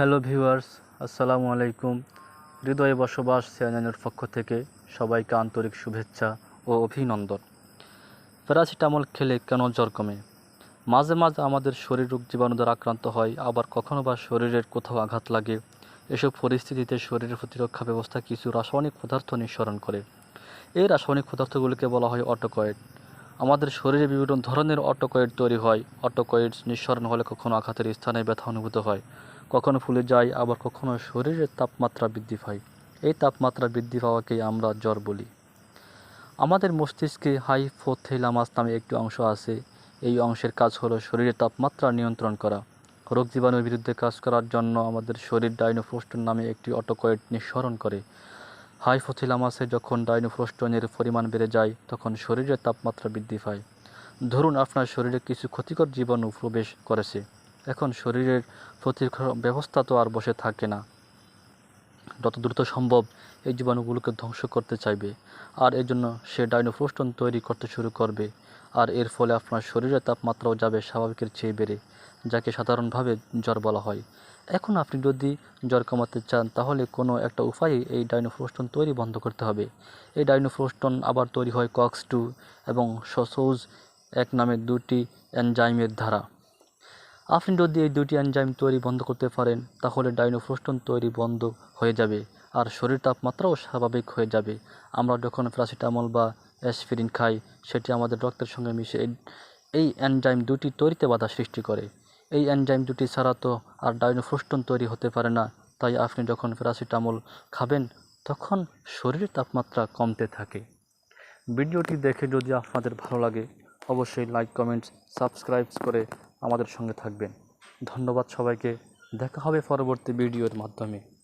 Hello viewers, আসসালামু আলাইকুম। হৃদয়ে বসবাস চ্যানেলের পক্ষ থেকে সবাইকে আন্তরিক শুভেচ্ছা ও অভিনন্দন। প্যারাসিটামল খেলে কেন জ্বর কমে? মাঝে মাঝে আমাদের শরীর রোগ জীবাণু দ্বারা আক্রান্ত হয়, আবার কখনো বা শরীরের কোথাও আঘাত লাগে। এসব পরিস্থিতিতে শরীরের প্রতিরক্ষা ব্যবস্থা কিছু রাসায়নিক পদার্থ নিঃসরণ করে। এই রাসায়নিক পদার্থগুলিকে বলা হয় অটোকয়েড। আমাদের শরীরে বিভিন্ন ধরনের অটোকয়েড তৈরি হয়। অটোকয়েড নিঃসরণ হলে কখনো আঘাতের স্থানে ব্যথা অনুভূত হয়। কখনো ফুলে যায়, আবার কখনো শরীরের তাপমাত্রা বৃদ্ধি পায়। এই তাপমাত্রা বৃদ্ধি পাওয়াকেই আমরা জ্বর বলি। আমাদের মস্তিষ্কে হাইপোথেলামাস নামে একটি অংশ আছে। এই অংশের কাজ হলো শরীরের তাপমাত্রা নিয়ন্ত্রণ করা। রোগ জীবাণুর বিরুদ্ধে কাজ করার জন্য আমাদের শরীর ডাইনোফ্রোস্টন নামে একটি অটোকয়েড নিঃসরণ করে। হাইপোথিলামাসে যখন ডাইনোফ্রোস্টনের পরিমাণ বেড়ে যায়, তখন শরীরের তাপমাত্রা বৃদ্ধি পায়। ধরুন, আপনার শরীরে কিছু ক্ষতিকর জীবাণু প্রবেশ করেছে। এখন শরীরের প্রতিরক্ষা ব্যবস্থা তো আর বসে থাকে না। যত দ্রুত সম্ভব এই জীবাণুগুলোকে ধ্বংস করতে চাইবে। আর এর জন্য সে ডাইনোফ্রোস্টন তৈরি করতে শুরু করবে। আর এর ফলে আপনার শরীরের তাপমাত্রাও যাবে স্বাভাবিকের চেয়ে বেড়ে, যাকে সাধারণভাবে জ্বর বলা হয়। এখন আপনি যদি জ্বর কমাতে চান, তাহলে কোনো একটা উপায়ে এই ডাইনোফ্রোস্টন তৈরি বন্ধ করতে হবে। এই ডাইনোফ্রোস্টন আবার তৈরি হয় কক্স টু এবং সসৌজ এক নামে দুটি এনজাইমের দ্বারা। আপনি যদি এই দুটি এনজাইম তৈরি বন্ধ করতে পারেন, তাহলে ডাইনোফ্রোস্টন তৈরি বন্ধ হয়ে যাবে আর শরীর তাপমাত্রাও স্বাভাবিক হয়ে যাবে। আমরা যখন প্যারাসিটামল বা অ্যাসপিরিন খাই, সেটি আমাদের রক্তের সঙ্গে মিশে এই- এনজাইম দুটি তৈরিতে বাধা সৃষ্টি করে। এই এনজাইম দুটি ছাড়া তো আর ডাইনোফ্রোস্টন তৈরি হতে পারে না। তাই আপনি যখন প্যারাসিটামল খাবেন, তখন শরীরের তাপমাত্রা কমতে থাকে। ভিডিওটি দেখে যদি আপনাদের ভালো লাগে, অবশ্যই লাইক, কমেন্টস, সাবস্ক্রাইব করে আমাদের সঙ্গে থাকবেন। ধন্যবাদ সবাইকে। দেখা হবে পরবর্তী ভিডিওর মাধ্যমে।